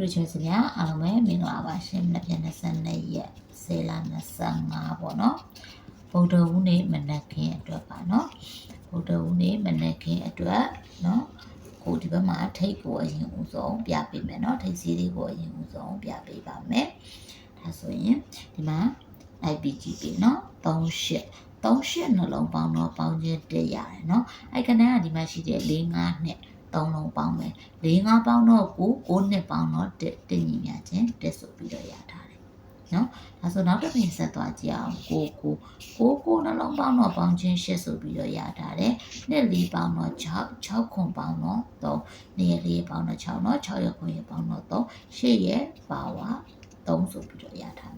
တွေ့ချင်စရာအားလုံးပဲမင်္ဂလာပါရှင်မနက်ဖြန်22ရက်ဆေးလာ25ပေါ့နော်ဗုဒ္ဓဟူးနေ့မနက်ခင်းအတွက်ပါနော်ဗုဒ္ဓဟူးနေ့မနက်ခင်းအတွက်နော်ကိုဒီဘက်မှာထိတ်ကိုအရင်ဦးဆုံးပြပေးမယ်နော်ထိတ်စီးလေးကိုအရင်ဦးဆုံးပြပေးပါမယ်ဒါဆိုရင်ဒီမှာ IPG ပြီနော်38 38နှလုံးပေါင်းတော့ပေါင်းချင်းတက်ရတယ်နော်အဲ့ကနန်းကဒီမှာရှိတဲ့4 5နှ စ်သုံးလုံးပေါင်းမယ်၄၅ပေါင်းတော့ကို9နှစ်ပေါင်းတော့တက်တက်ညီမြချင်းတက်ဆိုပြီးတော့ရထားတယ်နော်ဒါဆိုနောက်တစ်ပြင်ဆက်သွားကြည့်အောင်ကိုကိုကိုကိုနှလုံးပေါင်းတော့ပေါင်းချင်း8ဆိုပြီးတော့ရထားတယ်နှစ်၄ပေါင်းတော့6 6ခွန်ပေါင်းတော့3နှစ်ရက်၄ပေါင်းတော့6နော်6ရက်ခွန်ရက်ပေါင်းတော့3 8ရက်ပါဝါ3ဆိုပြီးတော့ရထားမယ်နော်ဒါ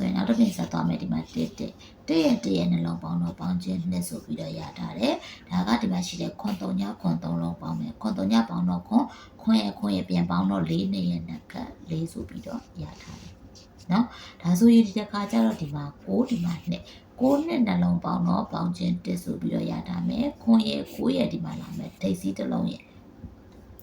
ဆိုရင်နောက်တစ်ပြင်ဆက်သွားမယ်ဒီမှာ1 1တည့်ရတည့်ရနှလုံးပေါင်းတော့ပေါင်းချင်းနှစ်ဆိုပြီးတော့ရထားတယ်ဒါကဒီမှာရှိတဲ့ခွန်3ညခွန်3လုံးပေါင်းမယ်ခွန်3ညပေါင်းတော့ခွန်ခွန်ရခွန်ရပြန်ပေါင်းတော့4နှစ်ရနဲ့က4ဆိုပြီးတော့ရထားတယ်နော်ဒါဆိုရင်ဒီတစ်ခါကျတော့ဒီမှာ6ဒီမှာနှစ်6နှစ်နှလုံးပေါင်းတော့ပေါင်းချင်းတစ်ဆိုပြီးတော့ရထားမယ်ခွန်ရ9ရဒီမှာလာမယ်ဒိတ်စီတစ်လုံးရ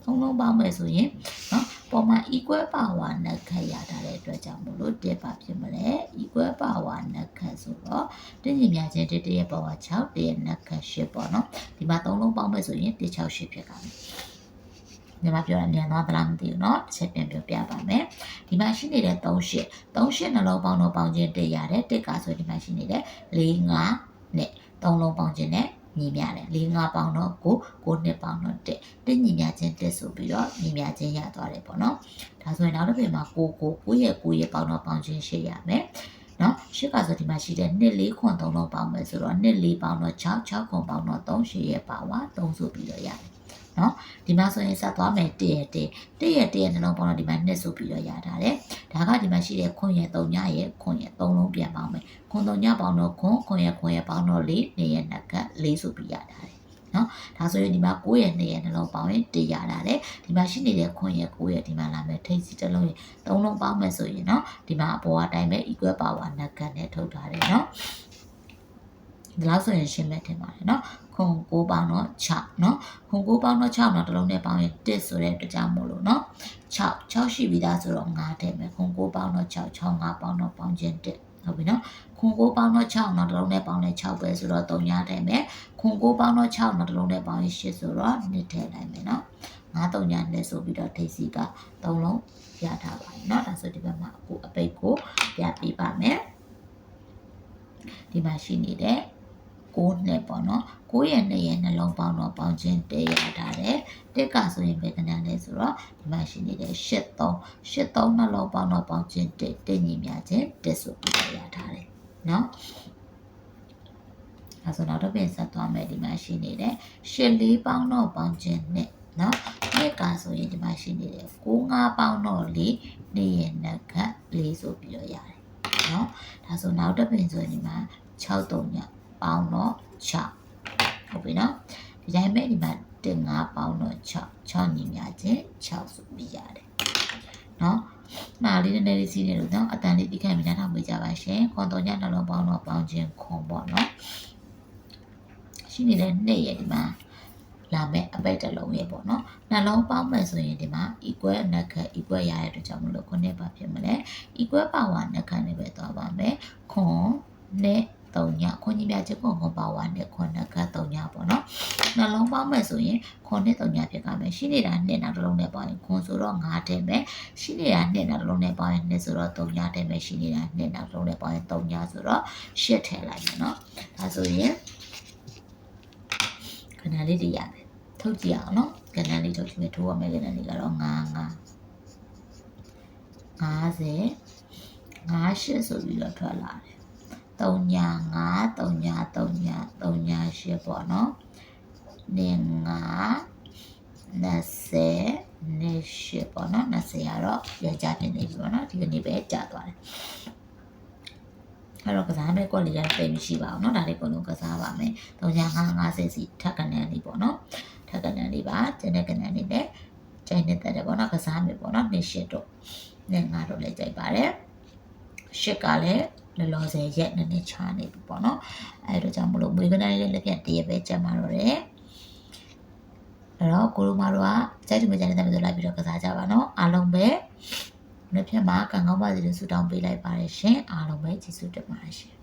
သုံးလုံးပေါင်းမယ်ဆိုရင်နော် ပေါ်မှာ equal power နဲ့ခက်ရထားတဲ့အတွက်ကြောင့်မို့လို့တက်ပါဖြစ်မလဲ equal power နဲ့ခက်ဆိုတော့တင်းကြီးများချင်းတစ်တရဲ့ power 6တရဲ့နဲ့ခက်8ပေါ့နော်ဒီမှာသုံးလုံးပေါင်းမယ်ဆိုရင်168ဖြစ်သွားမယ်ဒီမှာပြောရမြန်သွားသလားမသိဘူးเนาะတစ်ချက်ပြန်ပြောပြပါမယ်ဒီမှာရှိနေတဲ့38 38နှလုံးပေါင်းတော့ပေါင်းခြင်းတက်ရတယ်တက်ကဆိုဒီမှာရှိနေတဲ့4 5နဲ့3လုံးပေါင်းခြင်းနဲ့ ညီမြတယ်၄၅ပေါင်းတော့ကိုကိုနှစ်ပေါင်းတော့တက်တက်ညီမြခြင်းတက်ဆိုပြီးတော့ညီမြခြင်းရသွားတယ်ပေါ့နော်ဒါဆိုရင်နောက်တစ်ပြင်မှာကိုကိုကိုရဲ့ကိုရဲ့ပေါင်းတော့ပေါင်းခြင်းရှိရမယ်နော်ရှစ်ကဆိုဒီမှာရှိတဲ့နှစ်လေးခွန်သုံးတော့ပေါင်းမယ်ဆိုတော့နှစ်လေးပေါင်းတော့6 6ခွန်ပေါင်းတော့3ရှိရဲ့ပါဝါ3ဆိုပြီးတော့ရတယ် နော်ဒီမှာဆိုရင်ဆက်သွားမယ်1ရဲ့1 1ရဲ့1ရဲ့နှလုံးပေါင်းတော့ဒီမှာ2ဆိုပြီးတော့ရထားတယ်ဒါကဒီမှာရှိတဲ့ခွန်ရဲ့3ညရဲ့ခွန်ရဲ့3လုံးပြန်ပေါင်းမယ်ခွန်3ညပေါင်းတော့ခွန်ခွန်ရဲ့ခွန်ရဲ့ပေါင်းတော့4 2ရဲ့2က4ဆိုပြီးရထားတယ်နော်ဒါဆိုရင်ဒီမှာ9ရဲ့2ရဲ့နှလုံးပေါင်းရင်1ရတာတယ်ဒီမှာရှိနေတဲ့ခွန်ရဲ့9ရဲ့ဒီမှာလာမယ်ထိတ်စီတစ်လုံးရဲ့3လုံးပေါင်းမယ်ဆိုရင်နော်ဒီမှာအပေါ်အတိုင်းပဲ equal power နှကနဲ့ထုတ်ထားတယ်နော် ဒီလောက်ဆိုရင်ရှင်းမဲ့ထင်ပါတယ်နော်ခွန်9ပေါင်းတော့6เนาะခွန်9ပေါင်းတော့6တော့တစ်လုံးနဲ့ပေါင်းရင်1ဆိုတဲ့အတွက်ကြောင့်မို့လို့เนาะ6 6ရှိပြီးသားဆိုတော့9ထည့်မယ်ခွန်9ပေါင်းတော့6 6 5ပေါင်းတော့ပေါင်းခြင်း1ဟုတ်ပြီနော်ခွန်9ပေါင်းတော့6တော့တစ်လုံးနဲ့ပေါင်းလဲ6ပဲဆိုတော့3ညထည့်မယ်ခွန်9ပေါင်းတော့6တော့တစ်လုံးနဲ့ပေါင်းရင်8ဆိုတော့2ထည့်လိုက်မယ်နော်9 3ညနဲ့ဆိုပြီးတော့ထိပ်စီက3လုံးရထားပါတယ်เนาะဒါဆိုဒီဘက်မှာအခုအပိတ်ကိုပြပေးပါမယ်ဒီမှာရှိနေတဲ့ 6နှစ်ပေါ့နော်9ရဲ့2ရဲ့နှလုံးပေါင်းတော့ပေါင်းခြင်းတရထားတယ်တစ်ကဆိုရင်ဘယ်ကနန်းလဲဆိုတော့ဒီမှာရှိနေတဲ့8 3 8 3နှလုံးပေါင်းတော့ပေါင်းခြင်းတစ်တစ်ညီမြခြင်းတစ်ဆိုပြီးတော့ရထားတယ်နော်အဲဆိုတော့ပြင်ဆက်သွားမယ်ဒီမှာရှိနေတဲ့8 4ပေါင်းတော့ပေါင်းခြင်းနှစ်နော်နှစ်ကဆိုရင်ဒီမှာရှိနေတဲ့9 5ပေါင်းတော့4နှစ်ရဲ့နှက်က4ဆိုပြီးတော့ရတယ်နော်ဒါဆိုနောက်တစ်ပင်ဆိုရင်ဒီမှာ6 3ည ပေါင်းတော့6ဟုတ်ပြီနော်ဒီတိုင်းပဲဒီမှာတင်5ပေါင်းတော့6 6ညီမြခြင်း6ဆိုပြီးရတယ်နော်မှားလေးနည်းနည်းလေးစီးနေလို့နော်အတန်လေးတိခိုင်မိနားထောင်ပေးကြပါရှင်ခွန်တော်ညနှလုံးပေါင်းတော့ပေါင်းခြင်းခွန်ပေါ့နော်ရှိနေတဲ့နှစ်ရဲ့ဒီမှာလာမဲ့အပိတ်တစ်လုံးရဲ့ပေါ့နော်နှလုံးပေါင်းမယ်ဆိုရင်ဒီမှာ equal နက်ခတ် equal ရတဲ့အတွက်ကြောင့်မလို့ခုနှစ်ပါဖြစ်မလဲ equal power နက်ခတ်နဲ့ပဲသွားပါမယ်ခွန်နဲ့3ည ခွန်ကြီးပြချက်ခွန်ခွန်ပါဝါနဲ့ခွန်နက်က3ညပေါ့နော်နှလုံးပေါင်းမယ်ဆိုရင်ခွန်နဲ့3ညဖြစ်ကြမယ်ရှိနေတာနှစ်နောက်တစ်လုံးနဲ့ပေါင်းရင်ခွန်ဆိုတော့9ထည့်မယ်ရှိနေတာနှစ်နောက်တစ်လုံးနဲ့ပေါင်းရင်နှစ်ဆိုတော့3ညထည့်မယ်ရှိနေတာနှစ်နောက်တစ်လုံးနဲ့ပေါင်းရင်3ညဆိုတော့8ထည့်လိုက်မယ်နော်ဒါဆိုရင်ခဏလေးတည်ရမယ်ထုတ်ကြည့်အောင်နော်ကဏ္ဍလေးထုတ်ကြည့်မယ်ထိုးရမယ်ကဏ္ဍလေးကတော့9 9 50 58ဆိုပြီးတော့ထွက်လာတယ် 3ညာ5 3ညာ3ညာ3ညာ8ပေါ့နော်နေ9 20နေ8ပေါ့နော်20ကတော့ရကြနေနေပြီပေါ့နော်ဒီကနေ့ပဲကြာသွားတယ်အဲ့တော့ကစားမဲ့ကွက်လေးရတိတ်မရှိပါဘူးเนาะဒါလေးကိုလုံးကစားပါမယ်3ညာ5 50စီထပ်ကနေလေးပေါ့နော်ထပ်ကနေလေးပါကျန်တဲ့ကနေလေးနဲ့ကျန်နေတဲ့တယ်ပေါ့နော်ကစားမယ်ပေါ့နော်နေ8တော့နဲ့ငါတို့လည်းကြိုက်ပါတယ်ရှစ်ကလည်း လောလောဆယ်ရက်နည်းနည်းချာနေပြီပေါ့နော်အဲဒါကြောင့်မလို့မွေးကလေးလေးလည်းပြန်တရပဲကြက်มาတော့တယ်အဲ့တော့ကိုတို့မတို့ကကြိုက်တူမကြိုက်တဲ့တမတို့လိုက်ပြီးတော့ကစားကြပါနော်အားလုံးပဲနှစ်ဖြတ်မှာကံကောင်းပါစေလို့ဆုတောင်းပေးလိုက်ပါတယ်ရှင်အားလုံးပဲကျေးဇူးတင်ပါတယ်ရှင်